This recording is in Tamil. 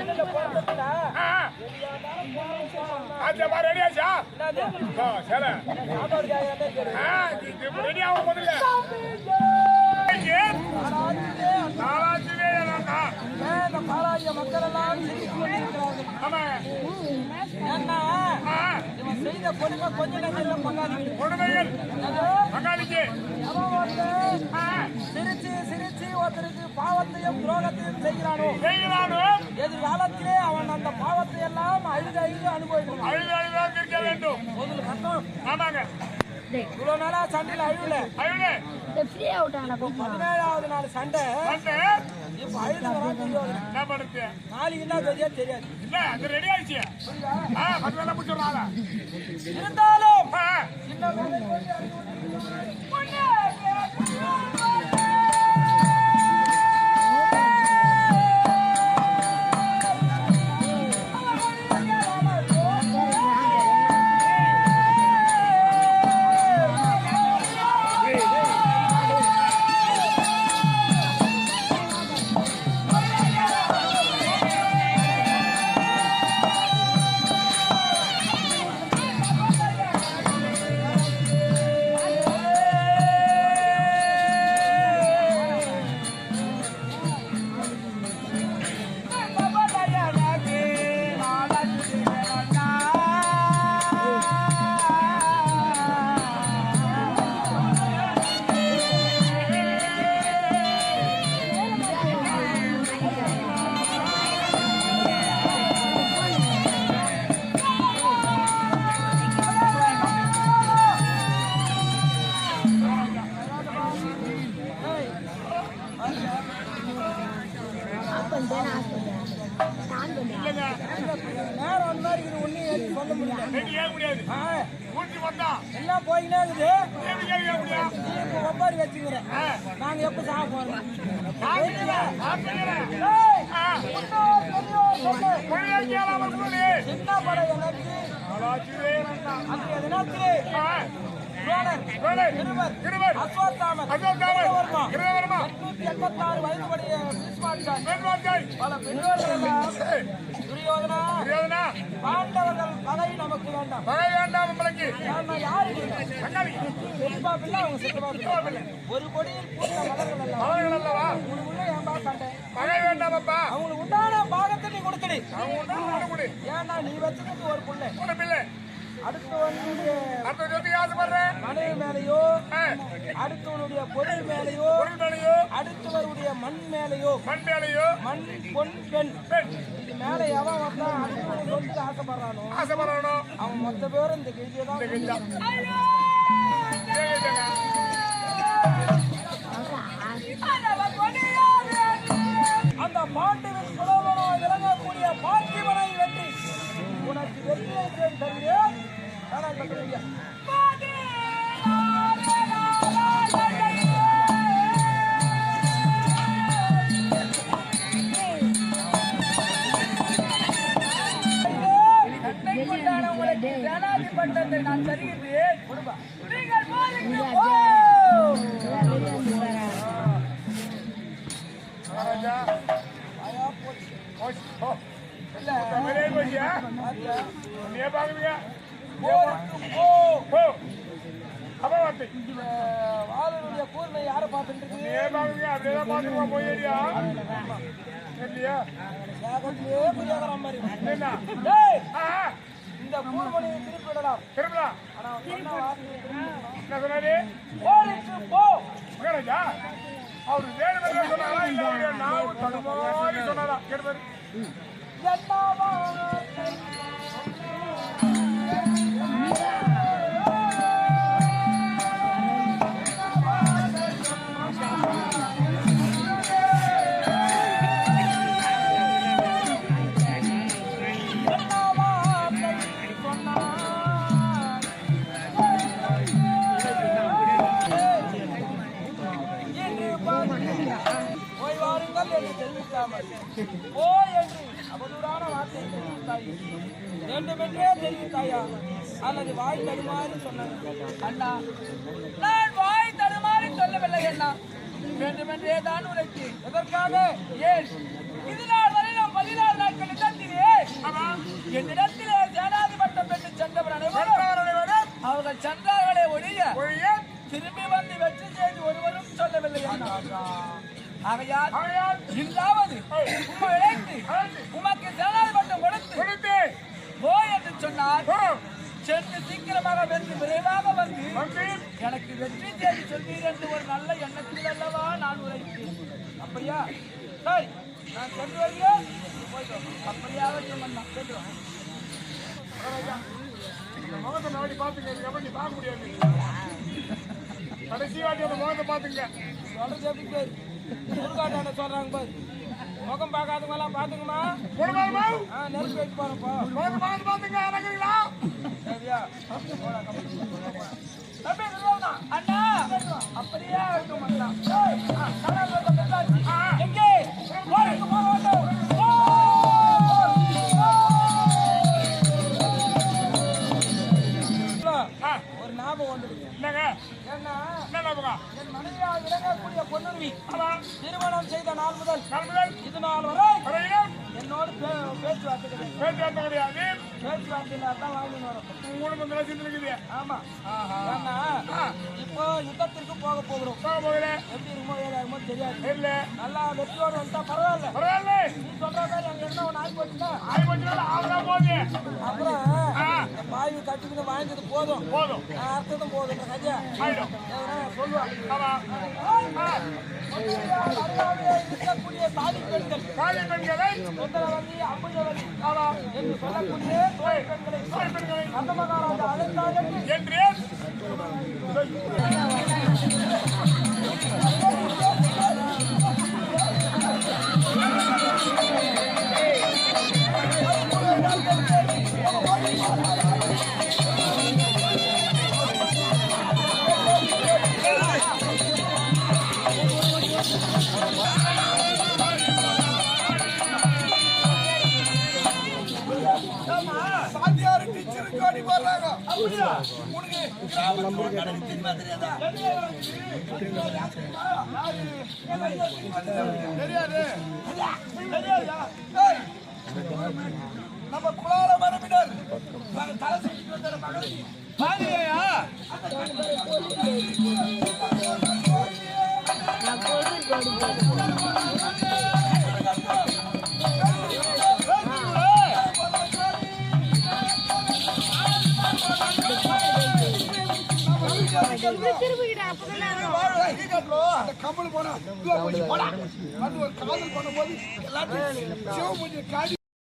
மண்ணுல சரி ரெடி ஆகும் முதல்ல மக்கள் எல்லாம் ஏன்னா செய்த கொடுமை கொஞ்ச நேரம் பங்காளி கொடுமைகள் பங்காளிக்கு சிரிச்சு சிரிச்சு ஒருத்தருக்கு பாவத்தையும் துரோகத்தையும் செய்கிறானோ செய்கிறானும் எதிர்காலத்திலே அவன் அந்த பாவத்தை எல்லாம் அழுது அழுது அனுபவிக்கணும் அழுது. அழுதாக இருக்க வேண்டும் முதல்ல கஷ்டம் ஆமாங்க இவ்வளவு நாளா சண்டையில அழுவல அழுது ஃப்ரீயா விட்டாங்களா பதினேழாவது நாள் சண்டை? தெரியாது என்ன பண்ணுறது நாளைக்கு என்ன தெரியா தெரியாது இல்ல அது ரெடி ஆயிடுச்சு ஆ பத்து வேலை முடிச்சிடுறாங்க. இருந்தாலும் சின்ன ஏற முடியாது. மூச்சு வந்தா எல்லாம் போயினே இருக்குது நீ இப்ப ஒப்பாரி வச்சுக்கிறேன். நாங்க எப்ப சாக போறோம். சின்ன படம் எனக்கு. எண்பத்தாறு வேல்வாட்கள். பல ஏய், துரியோதனா துரியோதனா, பாண்டவர்கள் பகை நமக்கு வேண்டாம் பகை வேண்டாம் உங்களுக்கு. ஏன்னா யாரு? தக்காளி, பெரியப்பா பிள்ளை, அவங்க சித்தப்பா பிள்ளை. ஒரு கொடியில் பூத்த மலர்கள் மலர்கள் அல்லவா? உங்களுக்குள்ள ஏன்பா சண்டை பகை வேண்டாம் அப்பா. அவங்களுக்கு உண்டான பாகத்தை நீ கொடுத்துடு அவங்க பண்ண கொடு. ஏன்னா நீ வச்சுக்கிறது ஒரு புள்ளை உன்னை பிள்ளை. அடுத்து வந்து அடுத்த சொத்துக்கு ஆசைப்படுறேன். மனைவி மேலேயோ அடுத்தவனுடைய பொருள் மேலேயோ பொருள் மேலேயோ, அடுத்தவருடைய மண் மேலேயோ மண் மேலேயோ, மண் பொன் பெண் பெண் மேல எவன் வந்தா அடுத்தவன் சொத்துக்கு ஆசைப்படுறானோ ஆசைப்படணும். அவன் மொத்த பேரும் இந்த கைதியை தான். அந்த பாண்டிவன் புலவனாய் விளங்கக்கூடிய பார்த்திபனை வெற்றி. உனக்கு வெற்றியை தருகிறேன் ஆனால் வாழனுடைய கூர்மை யாரை பார்த்துட்டு இந்த திருப்பி விடலாம். ஆனா. என்ன சொன்னாரு? போ அவரு சொன்னாரா? சொன்னாரா? கேட்டு பாரு. வார்த்தையை தெரிவிக்காமல். ஓ என்று அவதூறான வார்த்தையை தெரிவித்தாய். வேண்டுமென்றே தெரிவித்தாயா? அல்லது வாய் தடுமாறி சொன்னது அண்ணா நான் வாய் தடுமாறி சொல்லவில்லை அண்ணா. வேண்டுமென்றே தான் உரைக்கு. எதற்காக? ஏன்? இதனால் வரை நாம் பதினாறு நாட்கள் இடத்திலே என்னிடத்திலே சென்றார்களே ஒழிய திரும்பி வந்து வெற்றி செய்து ஒருவரும் சொல்லவில்லை ஆகையால் இல்லாவது உம்மை இழைத்து உமக்கு சரணாதி பட்டம் கொடுத்து போ என்று சொன்னார். சென்று சீக்கிரமாக வென்று விரைவாக வந்து எனக்கு வெற்றி தேடி சொல்வீர் என்று ஒரு நல்ல எண்ணத்தில் அல்லவா நான் உரைத்தேன். அப்படியா? சரி நான் சென்று வருகிறேன். அப்படியாக சொன்னா சென்று முகத்தை நாடி பாத்துங்க இதுக்கப்புறம் நீ பார்க்க முடியாது? கடைசி வாட்டி அந்த முகத்தை பாத்துங்க சொல்றது எப்படி பேரு முருகாட்டாண்ட சொல்றாங்க பாரு. முகம் பார்க்காதவங்க எல்லாம் பாத்துங்கம்மா ஆ நெருப்பு முகத்தை பார்த்து பாத்துங்க இறங்குறீங்களா சரியா. அண்ணா அப்படியே இருக்கும் அண்ணா. திருமணம் செய்த நாள் முதல் நண்பர்கள் இது நாள் வரை வரையிலும் என்னோடு பேச்சுவார்த்தை கிடையாது பேச்சுவார்த்தை கிடையாது. பேச்சுவார்த்தையில தான் வாங்கி வரும். உங்க குடும்பம் நிலைச்சிட்டு இருக்குது. ஆமா. ஏன்னா இப்போ யுத்தத்திற்கு போக போகிறோம். போக போகிறேன் எப்படி இருக்குமோ ஏதாகுமோ தெரியாது. தெரியல. நல்லா வெற்றியோடு வந்துட்டா பரவாயில்ல. பரவாயில்ல. நீ சொல்ற மாதிரி அங்க என்ன ஒன்று ஆகி போச்சுன்னா போகுது. அப்புறம் கட்டிக்கிட்டு வாங்கினது போதும். போதும். போதும். கஜா ஆமா. இருக்கக்கூடிய பெண்கள். பெண்களை சுந்தரவதி அம்புஜவதி ஆமா என்று சொல்லக்கூடிய தோழி பெண்களை காலை பெண்களை அந்த மகாராஜா அழைத்தார்கள் என்று நம்ம குலால மரபினர் தலை சுற்றிட்டு வந்த மகளிர் பாதியா திரும்பிக்கிட்டா அப்பதான் அந்த கம்பளி போனா காதல் பண்ணும்போது எல்லாத்தையும்